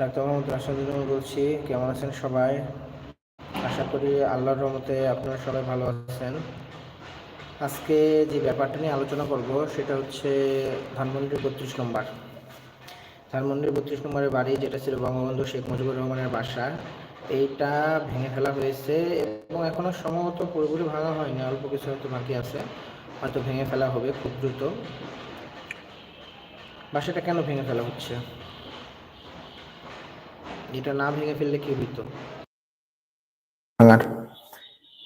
Doctor Mohammad রাশাদুল বলছি, কেমন আছেন সবাই? আশা করি আল্লাহর রহমতে আপনারা সবাই ভালো আছেন। আজকে যে ব্যাপারটা নিয়ে আলোচনা করব, সেটা হচ্ছে ধানমন্ডির বত্রিশ নম্বর। ধানমন্ডির বত্রিশ নম্বরের বাড়ি যেটা ছিল বঙ্গবন্ধু শেখ মুজিবুর রহমানের বাসা, এইটা ভেঙে ফেলা হয়েছে এবং এখনও সম্ভবত পুরোপুরি ভাঙা হয়নি, অল্প কিছু হয়তো বাকি আছে। হয়তো ভেঙে ফেলা হবে খুব দ্রুত। বাসাটা কেন ভেঙে ফেলা হচ্ছে? এটা না ভেঙে ফেললে কি হইতো?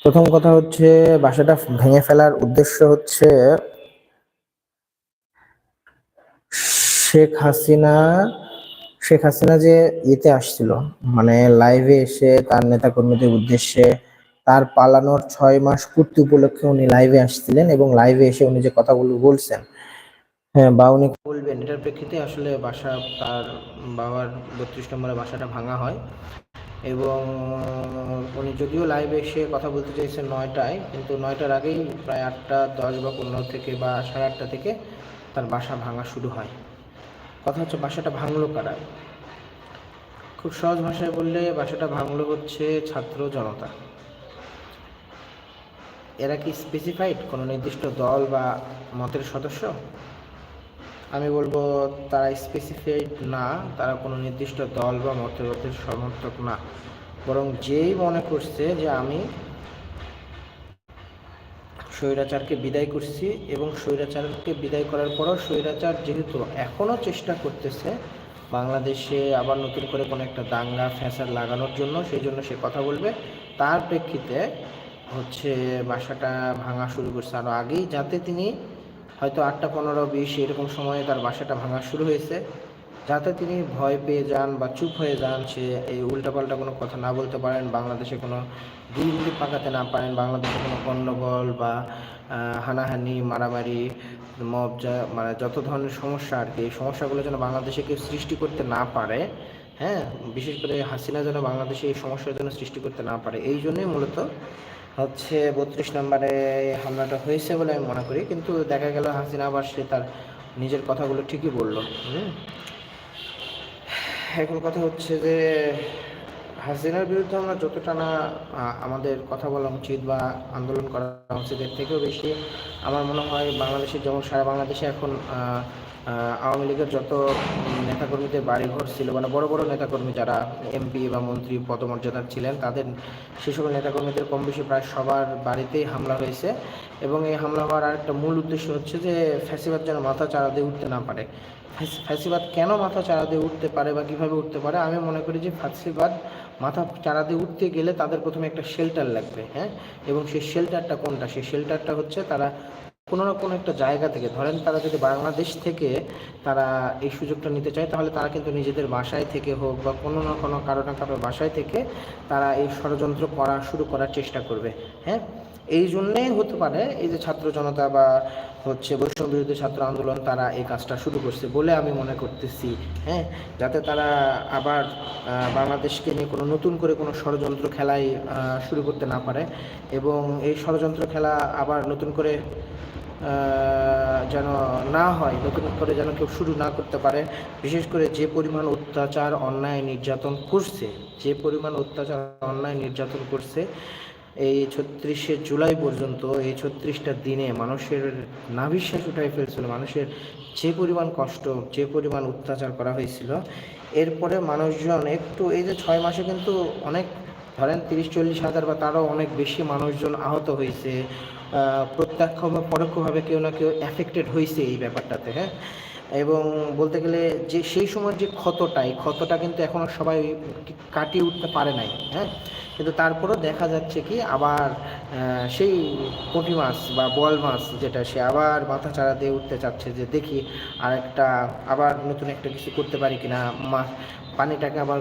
প্রথম কথা হচ্ছে, বাসাটা ভেঙে ফেলার উদ্দেশ্য হচ্ছে, শেখ হাসিনা শেখ হাসিনা যে ইয়েতে আসছিল মানে লাইভে এসে তার নেতাকর্মীদের উদ্দেশ্যে তার পালানোর ছয় মাস পূর্তি উপলক্ষে উনি লাইভে আসছিলেন এবং লাইভে এসে উনি যে কথাগুলো বলছেন হ্যাঁ বা উনি বলবেন এটার প্রেক্ষিতে আসলে বাসা তার বাবার বত্রিশ নম্বরে বাসাটা ভাঙা হয় এবং উনি যদিও লাইভে এসে কথা বলতে চাইছেন নয়টায় কিন্তু নয়টার আগেই প্রায় আটটা দশ বা পনেরো থেকে বা সাড়ে আটটা থেকে তার বাসা ভাঙা শুরু হয়। কথা হচ্ছে বাসাটা ভাঙলো কারা? খুব সহজ ভাষায় বললে বাসাটা ভাঙলো হচ্ছে ছাত্র জনতা। এরা কি স্পেসিফাইড কোনো নির্দিষ্ট দল বা মতের সদস্য? আমি বলব তারা স্পেসিফাইড না, তারা কোনো নির্দিষ্ট দল বা মতবাদের সমর্থক না। বরং যেই মনে করছে যে আমি স্বৈরাচারকে বিদায় করছি এবং স্বৈরাচারকে বিদায় করার পরও স্বৈরাচার যেহেতু এখনও চেষ্টা করতেছে, বাংলাদেশে আবার নতুন করে কোনো একটা দাঙ্গা, ফ্যাসাদ লাগানোর জন্য সেই জন্য সে কথা বলবে। তার প্রেক্ষিতে হচ্ছে বাসাটা ভাঙা শুরু করছে। আরও আগেই যাতে তিনি হয়তো আটটা, পনেরো, বিশ এরকম সময়ে তার বাসাটা ভাঙা শুরু হয়েছে। যাতে তিনি ভয় পেয়ে যান বা চুপ হয়ে যান, সে এই উল্টাপাল্টা কোনো কথা না বলতে পারেন, বাংলাদেশে কোনো গুলিগুলি পাকাতে না পারেন, বাংলাদেশে কোনো গণ্ডগোল বা হানাহানি, মারামারি, মব, যা মানে যত ধরনের সমস্যা আর কি, এই সমস্যাগুলো যেন বাংলাদেশে কেউ সৃষ্টি করতে না পারে হ্যাঁ? বিশেষ করে হাসিনা যেন বাংলাদেশে এই সমস্যার জন্য সৃষ্টি করতে না পারে, এই জন্যই মূলত হচ্ছে বত্রিশ নম্বরে হামলাটা হয়েছে বলে আমি মনে করি, কিন্তু দেখা গেল হাসিনা আবার সে তার নিজের কথাগুলো ঠিকই বলল। এখন কথা হচ্ছে যে, হাসিনার বিরুদ্ধে আমরা যতটা না আমাদের কথা বলা উচিত বা আন্দোলন করা উচিত, এর থেকেও বেশি। আমার মনে হয় বাংলাদেশের যেমন সারা বাংলাদেশে এখন আওয়ামী লীগের যত নেতাকর্মীদের বাড়িঘর ছিল মানে বড় বড় নেতাকর্মী যারা এমপি বা মন্ত্রী, পদমর্যাদার ছিলেন, তাদের সে সকল নেতাকর্মীদের কম বেশি প্রায় সবার বাড়িতেই হামলা হয়েছে এবং এই হামলা হওয়ার আরেকটা মূল উদ্দেশ্য হচ্ছে যে ফ্যাসিবাদ যেন মাথা চারা দিয়ে উঠতে না পারে। ফ্যাসিবাদ কেন মাথা চারা দিয়ে উঠতে পারে বা কীভাবে উঠতে পারে? আমি মনে করি যে ফ্যাসিবাদ মাথা চারা দিয়ে উঠতে গেলে তাদের প্রথমে একটা শেল্টার লাগবে হ্যাঁ? এবং সেই শেল্টারটা কোনটা? সেই শেল্টারটা হচ্ছে তারা কোনো না কোনো একটা জায়গা থেকে, ধরেন তারা যদি বাংলাদেশ থেকে তারা এই সুযোগটা নিতে চায়, তাহলে তারা কিন্তু নিজেদের বাসায় থেকে হোক বা কোনো না কোনো কারও না কারও বাসায় থেকে তারা এই ষড়যন্ত্র করা শুরু করার চেষ্টা করবে হ্যাঁ? এই জন্যেই হতে পারে এই যে ছাত্র জনতা বা হচ্ছে বৈষম্য বিরোধী ছাত্র আন্দোলন তারা এই কাজটা শুরু করছে বলে আমি মনে করতেছি হ্যাঁ? যাতে তারা আবার বাংলাদেশকে নিয়ে কোনো নতুন করে কোনো ষড়যন্ত্র খেলাই শুরু করতে না পারে এবং এই ষড়যন্ত্র খেলা আবার নতুন করে যেন না হয়, নতুন করে যেন কেউ শুরু না করতে পারে। বিশেষ করে যে পরিমাণ অত্যাচার, অন্যায়, নির্যাতন করছে, যে পরিমাণ অত্যাচার, অন্যায়, নির্যাতন করছে এই ছত্রিশে জুলাই পর্যন্ত, এই ছত্রিশটা দিনে মানুষের নাভিশ্বাস উঠাই ফেলছিল। মানুষের যে পরিমাণ কষ্ট, যে পরিমাণ অত্যাচার করা হয়েছিল, এরপরে মানুষজন একটু, এই যে ছয় মাসে কিন্তু অনেক, ধরেন তিরিশ, চল্লিশ হাজার বা তারও অনেক বেশি মানুষজন আহত হয়েছে প্রত্যক্ষ বা পরোক্ষভাবে কেউ না কেউ অ্যাফেক্টেড হয়েছে এই ব্যাপারটাতে হ্যাঁ? এবং বলতে গেলে যে সেই সময় যে ক্ষতটা, এই ক্ষতটা কিন্তু এখনও সবাই কাটিয়ে উঠতে পারে নাই হ্যাঁ? কিন্তু তারপরও দেখা যাচ্ছে কি আবার সেই পুঁটি মাছ বা বল মাছ যেটা, সে আবার মাথা চাড়া দিয়ে উঠতে চাচ্ছে যে দেখি আর একটা আবার নতুন একটা কিছু করতে পারি কিনা মাছ পানিটাকে আবার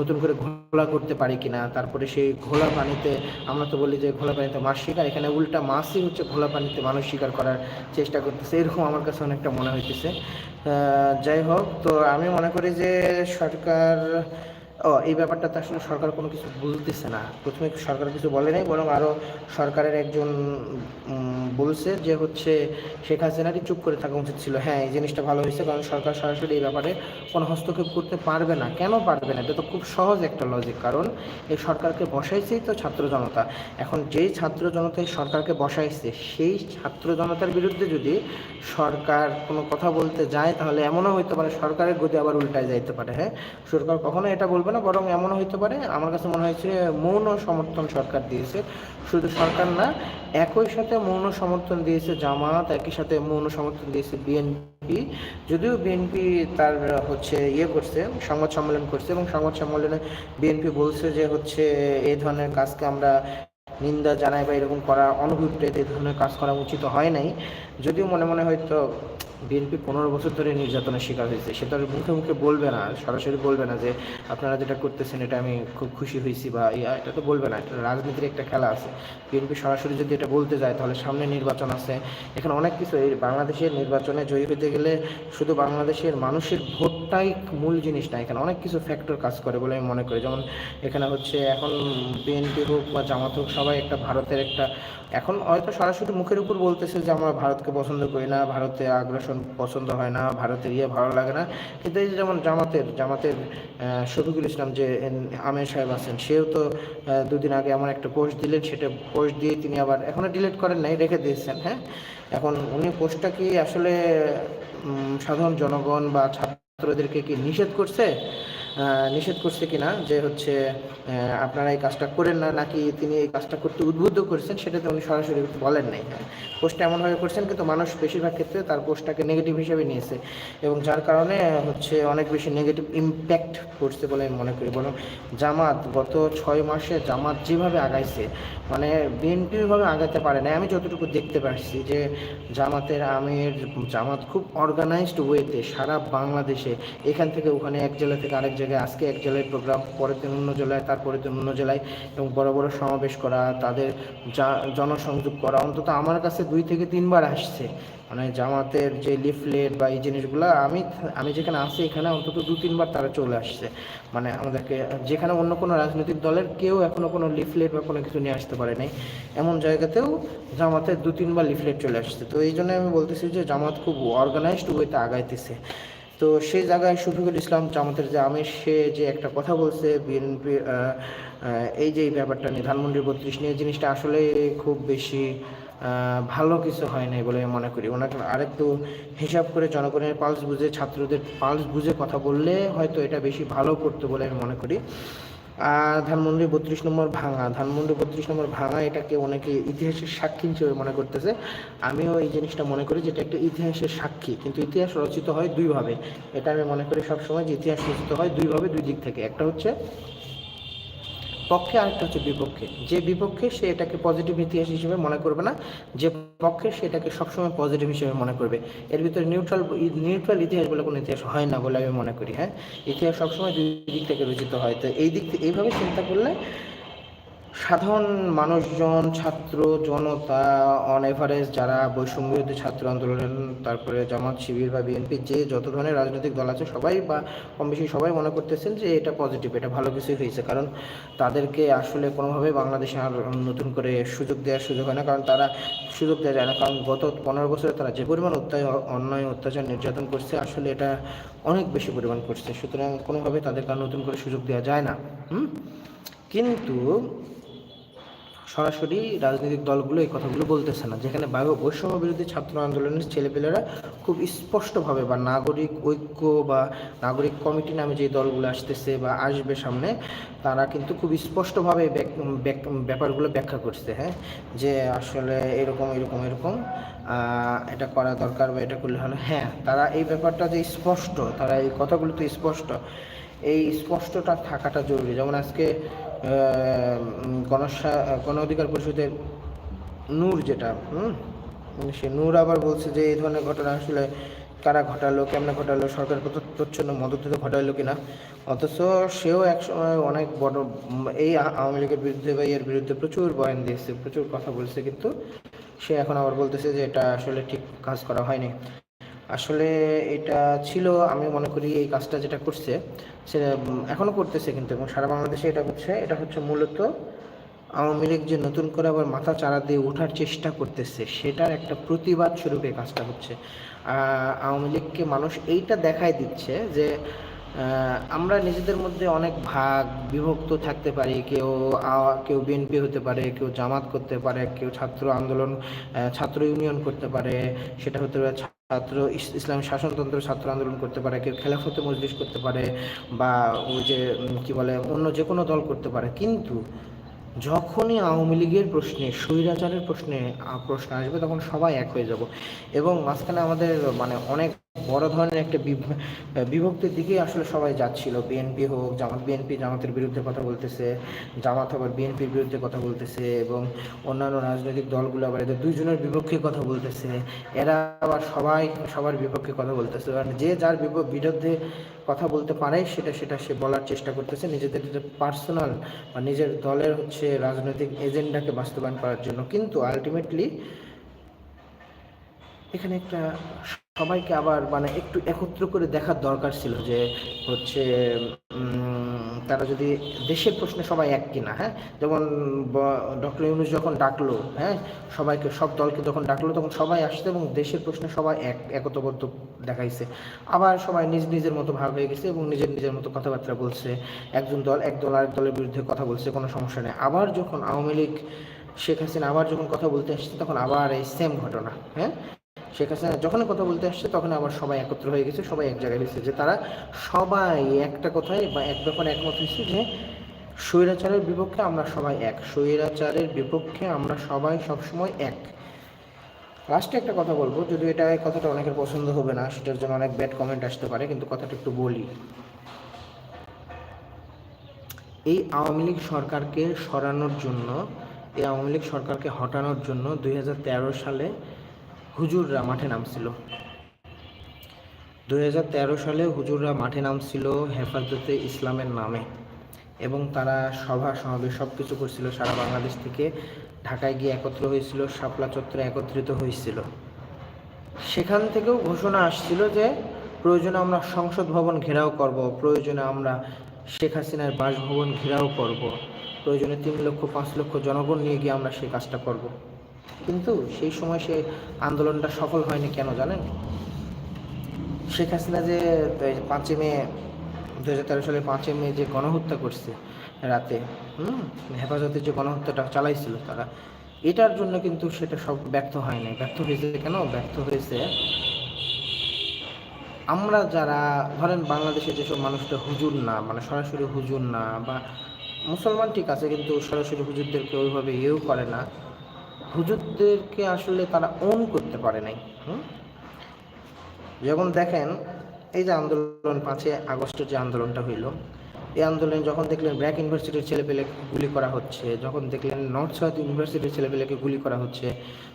নতুন করে ঘোলা করতে পারি কিনা, তারপরে সেই ঘোলা পানিতে আমরা তো বলি যে ঘোলা পানিতে মাছ শিকার, এখানে উল্টা মাছই হচ্ছে ঘোলা পানিতে মানুষ শিকার করার চেষ্টা করতেছে, এরকম আমার কাছে অনেকটা মনে হইতেছে। যাই হোক, তো আমি মনে করি যে সরকার ও, এই ব্যাপারটা তো আসলে সরকার কোনো কিছু বুঝতেছে না। প্রথমে সরকার কিছু বলে নাই, বরং আরও সরকারের একজন বলছে যে হচ্ছে শেখ হাসিনারই চুপ করে থাকা উচিত ছিল। হ্যাঁ এই জিনিসটা ভালো হয়েছে, কারণ সরকার সরাসরি এই ব্যাপারে কোনো হস্তক্ষেপ করতে পারবে না। কেন পারবে না? এটা তো খুব সহজ একটা লজিক কারণ এই সরকারকে বসাইছেই তো ছাত্র জনতা। এখন যেই ছাত্র জনতা এই সরকারকে বসাইছে, সেই ছাত্র জনতার বিরুদ্ধে যদি সরকার কোনো কথা বলতে যায়, তাহলে এমনও হইতে পারে সরকারের গতি আবার উল্টায় যাইতে পারে হ্যাঁ? সরকার কখনো এটা বলবে না, বরং এমনও হইতে পারে, আমার কাছে মনে হয়েছে মৌন সমর্থন সরকার দিয়েছে। শুধু সরকার না, একই সাথে মৌন সমর্থন দিয়েছে জামাত, একই সাথে মৌন সমর্থন দিয়েছে বিএনপি। যদিও বিএনপি তার, হচ্ছে ইয়ে করছে, সংবাদ সম্মেলন করছে এবং সংবাদ সম্মেলনে বিএনপি বলছে যে, হচ্ছে, এই ধরনের কাজকে আমরা নিন্দা জানাই বা এরকম করা অনভিপ্রেত এই ধরনের কাজ করা উচিত হয় নাই। যদিও মনে মনে হয়তো বিএনপি পনেরো বছর ধরে নির্যাতনের শিকার হয়েছে, সে তো মুখে মুখে বলবে না, সরাসরি বলবে না যে আপনারা যেটা করতেছেন এটা আমি খুব খুশি হয়েছি বা এটা তো বলবে না, এটা রাজনীতির একটা খেলা আছে। বিএনপি সরাসরি যদি এটা বলতে যায় তাহলে সামনে নির্বাচন আছে। এখানে অনেক কিছু, এই বাংলাদেশের নির্বাচনে জয়ী হতে গেলে শুধু বাংলাদেশের মানুষের ভোটটাই মূল জিনিস না, এখানে অনেক কিছু ফ্যাক্টর কাজ করে বলে আমি মনে করি। যেমন এখানে হচ্ছে এখন বিএনপি হোক বা জামাত হোক সবাই একটা ভারতের একটা, এখন হয়তো সরাসরি মুখের উপর বলতেছে যে আমরা ভারতকে পছন্দ করি না, ভারতে আগ্রাসন পছন্দ হয় না, ভারতের ইয়ে ভালো লাগে না। কিন্তু এই যেমন জামাতের জামাতের শফিকুল ইসলাম যে আমের সাহেব আছেন, সেও তো দুদিন আগে এমন একটা পোস্ট দিলেন, সেটা পোস্ট দিয়ে তিনি আবার এখনও ডিলিট করেন নাই, রেখে দিয়েছেন হ্যাঁ? এখন উনি পোস্টটা কি আসলে সাধারণ জনগণ বা ছাত্রদেরকে কি নিষেধ করছে? নিষেধ করছে কিনা, যে হচ্ছে আপনারা এই কাজটা করেন না, নাকি তিনি এই কাজটা করতে উদ্বুদ্ধ করেছেন, সেটাতে উনি সরাসরি বলেন নাই। হ্যাঁ পোস্টটা এমনভাবে করছেন কিন্তু মানুষ বেশিরভাগ ক্ষেত্রে তার পোস্টটাকে নেগেটিভ হিসেবে নিয়েছে এবং যার কারণে, হচ্ছে, অনেক বেশি নেগেটিভ ইম্প্যাক্ট পড়ছে বলে আমি মনে করি। বরং জামাত গত ছয় মাসে জামাত যেভাবে আগাইছে মানে বিএনপিভাবে আগাতে পারে না আমি যতটুকু দেখতে পারছি যে জামাতের আমির, জামাত খুব অর্গানাইজড ওয়েতে সারা বাংলাদেশে এখান থেকে ওখানে এক জেলা থেকে আরেক জায়গায় আজকে এক জেলায় প্রোগ্রাম, পরের দিন অন্য জেলায়, তারপরের দিন অন্য জেলায় এবং বড় বড় সমাবেশ করা, তাদের জনসংযোগ করা। অন্তত আমার কাছে দুই থেকে তিনবার আসছে। মানে জামাতের যে লিফলেট বা এই জিনিসগুলো, আমি আমি যেখানে আসি এখানে অন্তত দু, তিনবার তারা চলে আসছে। মানে আমাদেরকে, যেখানে অন্য কোনো রাজনৈতিক দলের কেউ এখনও কোনো লিফলেট বা কোনো কিছু নিয়ে আসতে পারে নাই এমন জায়গাতেও জামাতের দু, তিনবার লিফলেট চলে আসছে। তো এই জন্য আমি বলতেছি যে জামাত খুব অর্গানাইজড ওয়েতে আগাইতেছে। তো সেই জায়গায় শফিকুল ইসলাম জামাতের যে আমির, সে যে একটা কথা বলছে বিএনপি এই যে ব্যাপারটা নিয়ে ধানমন্ডি বত্রিশ নিয়ে, জিনিসটা আসলে খুব বেশি ভালো কিছু হয় নাই বলে আমি মনে করি। ওনাকে আরেকটু হিসাব করে জনগণের পালস বুঝে, ছাত্রদের পালস বুঝে কথা বললে হয়তো এটা বেশি ভালো করতো বলে আমি মনে করি। ধানমন্ডি বত্রিশ নম্বর ভাঙা। ধানমন্ডি বত্রিশ নম্বর ভাঙা এটাকে অনেকে ইতিহাসের সাক্ষী হিসেবে মনে করতেছে। আমিও এই জিনিসটা মনে করি যেটা একটা ইতিহাসের সাক্ষী। কিন্তু ইতিহাস রচিত হয় দুইভাবে। এটা আমি মনে করি সবসময় যে ইতিহাস রচিত হয় দুইভাবে, দুই দিক থেকে। একটা হচ্ছে পক্ষে আরেকটা হচ্ছে বিপক্ষে। যে বিপক্ষে সে এটাকে পজিটিভ ইতিহাস হিসেবে মনে করবে না, যে পক্ষে সেটাকে সবসময় পজিটিভ হিসেবে মনে করবে। এর ভিতরে নিউট্রাল নিউট্রাল ইতিহাস বলে কোনো ইতিহাস হয় না বলে আমি মনে করি হ্যাঁ? ইতিহাস সবসময় দুই দিক থেকে রচিত হয়। তো এই দিক থেকে এইভাবে চিন্তা করলে সাধারণ মানুষজন, ছাত্র, জনতা অন এভারেজ যারা বৈষম্য ছাত্র আন্দোলন তারপরে জামাত, শিবির বা বিএনপি যে যত ধরনের রাজনৈতিক দল আছে, সবাই বা কম বেশি সবাই মনে করতেছেন যে এটা পজিটিভ এটা ভালো কিছুই হয়েছে। কারণ তাদেরকে আসলে কোনোভাবে বাংলাদেশে আর নতুন করে সুযোগ দেওয়ার সুযোগ হয় না। কারণ তারা সুযোগ দেওয়া যায় না। কারণ গত পনেরো বছরে তারা যে পরিমাণ অত্যাচার অন্যায়, অত্যাচার নির্যাতন করছে, আসলে এটা অনেক বেশি পরিমাণ করছে। সুতরাং কোনোভাবে তাদেরকে আর নতুন করে সুযোগ দেওয়া যায় না। কিন্তু সরাসরি রাজনৈতিক দলগুলো এই কথাগুলো বলতেছে না, যেখানে বৈষম্য বিরোধী ছাত্র আন্দোলনের ছেলেপেলেরা খুব স্পষ্টভাবে বা নাগরিক ঐক্য বা নাগরিক কমিটি নামে যে দলগুলো আসতেছে বা আসবে সামনে, তারা কিন্তু খুব স্পষ্টভাবে ব্যাপারগুলো ব্যাখ্যা করছে হ্যাঁ? যে আসলে এরকম এরকম এরকম এটা করা দরকার বা এটা করলে হলো হ্যাঁ তারা এই ব্যাপারটা যে স্পষ্ট, তারা এই কথাগুলো তো স্পষ্ট এই স্পষ্টটা থাকাটা জরুরি। যেমন আজকে গণসা গণ অধিকার পরিষদের নূর যেটা, হুম? সে নূর আবার বলছে যে এই ধরনের ঘটনা আসলে কারা ঘটালো, কেমনে ঘটালো, সরকার প্রচ্ছন্ন মদত দিতে ঘটালো কিনা? অথচ সেও একসময় অনেক বড় এই আওয়ামী লীগের বিরুদ্ধে বা এর বিরুদ্ধে প্রচুর বয়ান দিয়েছে, প্রচুর কথা বলছে, কিন্তু সে এখন আবার বলতেছে যে এটা আসলে ঠিক কাজ করা হয়নি। আসলে এটা ছিল আমি মনে করি এই কাজটা যেটা করছে সেটা উম, এখনও করতেছে কিন্তু এবং সারা বাংলাদেশে এটা হচ্ছে এটা হচ্ছে মূলত আওয়ামী লীগ যে নতুন করে আবার মাথা চারা দিয়ে ওঠার চেষ্টা করতেছে সেটার একটা প্রতিবাদ স্বরূপ কাজটা হচ্ছে। আওয়ামী লীগকে মানুষ এইটা দেখায় দিচ্ছে যে আমরা নিজেদের মধ্যে অনেক ভাগ বিভক্ত থাকতে পারি কেউ কেউ বিএনপি হতে পারে কেউ জামাত করতে পারে কেউ ছাত্র আন্দোলন ছাত্র ইউনিয়ন করতে পারে সেটা হতে পারে ছাত্র ইসলাম শাসনতন্ত্র ছাত্র আন্দোলন করতে পারে, কেউ খেলাফতে মজলিস করতে পারে বা ওই যে কি বলে, অন্য যে কোনো দল করতে পারে। কিন্তু যখনই আওয়ামী লীগের প্রশ্নে, স্বৈরাচারের প্রশ্নে প্রশ্ন আসবে, তখন সবাই এক হয়ে যাব। এবং মাঝখানে আমাদের মানে অনেক বড় ধরনের একটা বিভ- বিভক্তির দিকে আসলে সবাই যাচ্ছিল। বিএনপি হোক জামাত বিএনপি জামাতের বিরুদ্ধে কথা বলতেছে, জামাত আবার বিএনপির বিরুদ্ধে কথা বলতেছে এবং অন্যান্য রাজনৈতিক দলগুলো আবার এদের দুইজনের বিপক্ষে কথা বলতেছে। এরা আবার সবাই, সবার বিপক্ষে কথা বলতেছে। আর যে যার বিরুদ্ধে কথা বলতে পারে, সেটা সেটা সে বলার চেষ্টা করতেছে নিজেদের পার্সোনাল বা নিজের দলের হচ্ছে রাজনৈতিক এজেন্ডাকে বাস্তবায়ন করার জন্য। কিন্তু আলটিমেটলি এখানে একটা সবাইকে আবার মানে একটু একত্র করে দেখার দরকার ছিল যে হচ্ছে তারা যদি দেশের প্রশ্নে সবাই এক কিনা হ্যাঁ? যেমন ডক্টর ইউনুস যখন ডাকলো হ্যাঁ? সবাইকে, সব দলকে যখন ডাকলো, তখন সবাই আসছে এবং দেশের প্রশ্নে সবাই এক, একতাবদ্ধ দেখাইছে। আবার সবাই নিজ নিজের মতো ভাগ হয়ে গেছে এবং নিজের নিজের মতো কথাবার্তা বলছে। একজন দল, এক দল, আরেক দলের বিরুদ্ধে কথা বলছে, কোনো সমস্যা নেই। আবার যখন আওয়ামী লীগ, শেখ হাসিনা আবার যখন কথা বলতে আসছে, তখন আবার এই সেম ঘটনা হ্যাঁ? শেখ হাসিনা যখনই কথা বলতে আসছে, তখন আবার সবাই একত্র হয়ে গেছে, সবাই এক জায়গায় হয়েছে যে তারা সবাই একটা কথায় বা এক ব্যাপারে একমত হয়েছে যে, স্বৈরাচারের বিপক্ষে আমরা সবাই এক। স্বৈরাচারের বিপক্ষে আমরা সবাই সবসময় এক। লাস্টে একটা কথা বলব যদি এটা কথাটা অনেকের পছন্দ হবে না, সেটার জন্য অনেক ব্যাড কমেন্ট আসতে পারে, কিন্তু কথাটা একটু বলি। এই আওয়ামী লীগ সরকারকে সরানোর জন্য, এই আওয়ামী লীগ সরকারকে হটানোর জন্য দুই হাজার তেরো সালে হুজুররা মাঠে নামছিল। দুই হাজার তেরো সালে হুজুররা মাঠে নামছিল হেফাজতে ইসলামের নামে এবং তারা সভা, সমাবেশ সব কিছু করছিল। সারা বাংলাদেশ থেকে ঢাকায় গিয়ে একত্র হয়েছিল, শাপলা চত্বরে একত্রিত হয়েছিল। সেখান থেকেও ঘোষণা আসছিল যে, প্রয়োজনে আমরা সংসদ ভবন ঘেরাও করব, প্রয়োজনে আমরা শেখ হাসিনার বাসভবন ঘেরাও করব, প্রয়োজনে তিন লক্ষ, পাঁচ লক্ষ জনগণ নিয়ে গিয়ে আমরা সেই কাজটা করব। কিন্তু সেই সময় সে আন্দোলনটা সফল হয়নি কেন জানেন? শেখ হাসিনা যে পাঁচই মে দু হাজার তেরো সালের পাঁচই মে যে গণহত্যা করছে রাতে, হুম, হেফাজতে যে গণহত্যাটা চালাইছিল তারা, এটার জন্য কিন্তু সেটা সব ব্যর্থ হয়নি ব্যর্থ হয়েছে কেন? ব্যর্থ হয়েছে আমরা যারা, ধরেন বাংলাদেশে যেসব মানুষটা হুজুর না মানে সরাসরি হুজুর না, বা মুসলমান ঠিক আছে, কিন্তু সরাসরি হুজুরদেরকে ওইভাবে ইয়েও করে না হুজুরদেরকে আসলে তারা ওন করতে পারে নাই যেমন দেখেন, এই যে আন্দোলন পাঁচই আগস্টের যে আন্দোলনটা হইল, এই আন্দোলনে যখন দেখলেন ব্র্যাক ইউনিভার্সিটির ছেলেপেলেকে গুলি করা হচ্ছে, যখন দেখলেন নর্থ সাউথ ইউনিভার্সিটির ছেলেপেলেকে গুলি করা হচ্ছে,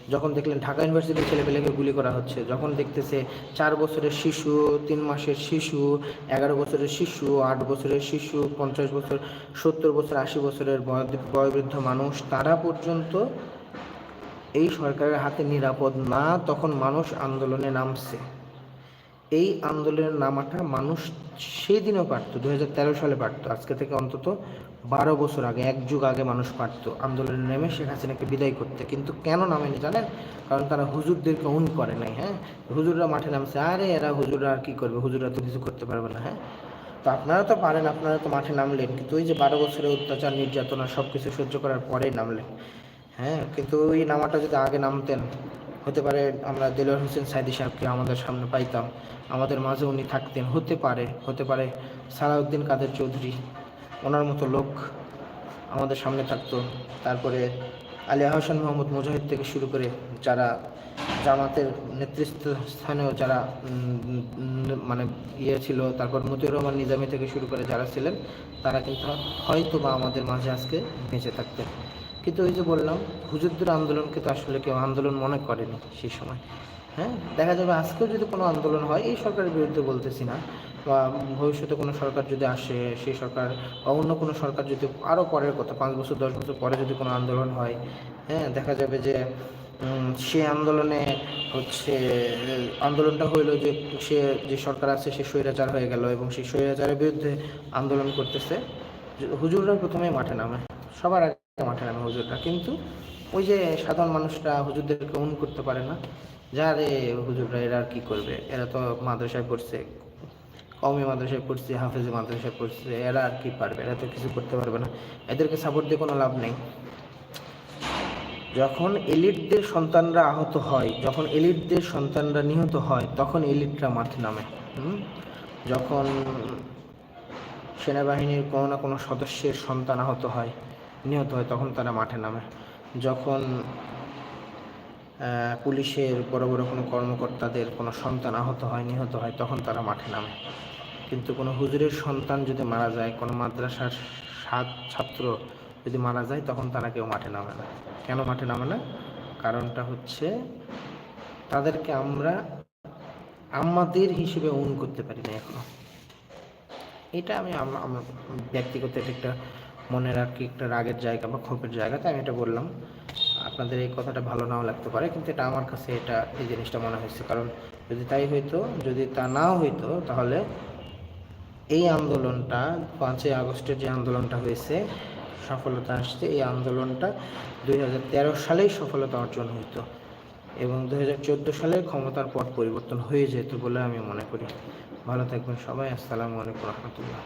যখন দেখলেন ঢাকা ইউনিভার্সিটির ছেলেপেলেকে গুলি করা হচ্ছে, যখন দেখতেছে চার বছরের শিশু, তিন মাসের শিশু, এগারো বছরের শিশু, আট বছরের শিশু, পঞ্চাশ বছর, সত্তর বছর, আশি বছরের বয়- বয়োবৃদ্ধ মানুষ, তারা পর্যন্ত এই সরকারের হাতে নিরাপদ না, তখন মানুষ আন্দোলনে নামছে। এই আন্দোলনের নামাটা মানুষ সেই দিনও পারত দু সালে পারত। আজকে থেকে অন্তত বারো বছর আগে, এক যুগ আগে মানুষ পারত আন্দোলনে নেমে শেখ হাসিনাকে বিদায় করতে। কিন্তু কেন নামেনি জানেন? কারণ তারা হুজুরদেরকে উন করে নাই হ্যাঁ? হুজুররা মাঠে নামছে, আরে এরা হুজুররা আর কী করবে? হুজুররা তো কিছু করতে পারবে না হ্যাঁ? তো আপনারা তো পারেন, আপনারা তো মাঠে নামলেন। কিন্তু ওই যে বারো বছরের অত্যাচার, নির্যাতনা সব কিছু সহ্য করার পরেই নামলেন। হ্যাঁ কিন্তু ওই নামাটা যদি আগে নামতেন, হতে পারে আমরা দেলোয়ার হোসেন সাইদি সাহেবকে আমাদের সামনে পাইতাম, আমাদের মাঝে উনি থাকতেন, হতে পারে হতে পারে সালাউদ্দিন কাদের চৌধুরী, ওনার মতো লোক আমাদের সামনে থাকতো। তারপরে আলী আহসান মোহাম্মদ মুজাহিদ থেকে শুরু করে যারা জামাতের নেতৃত্ব স্থানেও যারা মানে ইয়ে ছিল, তারপর মতিউর রহমান নিজামী থেকে শুরু করে যারা ছিলেন, তারা কিন্তু হয়তো বা আমাদের মাঝে আজকে বেঁচে থাকতেন। কিন্তু ওই যে বললাম, হুজুরদের আন্দোলনকে তো আসলে কেউ আন্দোলন মনে করেনি সেই সময়। হ্যাঁ দেখা যাবে আজকেও যদি কোনো আন্দোলন হয়, এই সরকারের বিরুদ্ধে বলতেছি না, বা ভবিষ্যতে কোনো সরকার যদি আসে, সেই সরকার বা অন্য কোনো সরকার যদি আরও পরের কথা, পাঁচ বছর, দশ বছর পরে যদি কোনো আন্দোলন হয় হ্যাঁ দেখা যাবে যে সে আন্দোলনে হচ্ছে, আন্দোলনটা হইল যে সে, যে সরকার আছে, সে স্বৈরাচার হয়ে গেল এবং সেই স্বৈরাচারের বিরুদ্ধে আন্দোলন করতেছে। হুজুররা প্রথমে মাঠে নামে। সবার আগে মাঠে নামে হুজুররা। কিন্তু ওই যে সাধারণ মানুষরা হুজুরদেরকে করতে পারে না। যা রে এরা আর কি করবে? এরা তো মাদ্রাসায় পড়ছে মাদ্রাসায় পড়ছে মাদ্রাসায় পড়ছে, এরা আর কি পারবে? এরা তো কিছু করতে পারবে না। এদেরকে সাপোর্ট দিয়ে কোনো লাভ নেই। যখন এলিটদের সন্তানরা আহত হয়, যখন এলিটদের সন্তানরা নিহত হয়, তখন এলিটরা মাঠে নামে? যখন সেনাবাহিনীর কোনো না কোনো সদস্যের সন্তান আহত হয় নিহত হয় তখন তারা মাঠে নামে। যখন পুলিশের বড় বড় কোনো কর্মকর্তাদের কোনো সন্তান আহত হয়, নিহত হয়, তখন তারা মাঠে নামে। কিন্তু কোনো হুজুরের সন্তান যদি মারা যায়, কোনো মাদ্রাসার সাত, ছাত্র যদি মারা যায়, তখন তারা কেউ মাঠে নামে না। কেন মাঠে নামে না? কারণটা হচ্ছে, তাদেরকে আমরা আমাদের হিসেবে উন করতে পারি না এখনও। এটা আমি আমার ব্যক্তিগত এটা একটা মনে রাখি একটা রাগের জায়গা বা ক্ষোভের জায়গা তাই আমি এটা বললাম। আপনাদের এই কথাটা ভালো নাও লাগতে পারে, কিন্তু এটা আমার কাছে এটা, এই জিনিসটা মনে হয়েছে। কারণ যদি তাই হইতো, যদি তা নাও হইতো, তাহলে এই আন্দোলনটা, পাঁচই আগস্টের যে আন্দোলনটা হয়েছে, সফলতা আসছে, এই আন্দোলনটা দুই হাজার তেরো সালেই সফলতা অর্জন হইতো এবং দু হাজার চোদ্দ সালে ক্ষমতার পথ পরিবর্তন হয়ে যেত বলে আমি মনে করি। ভালো থাকবেন সবাই, আসসালামু আলাইকুম রহমতুল্লাহ।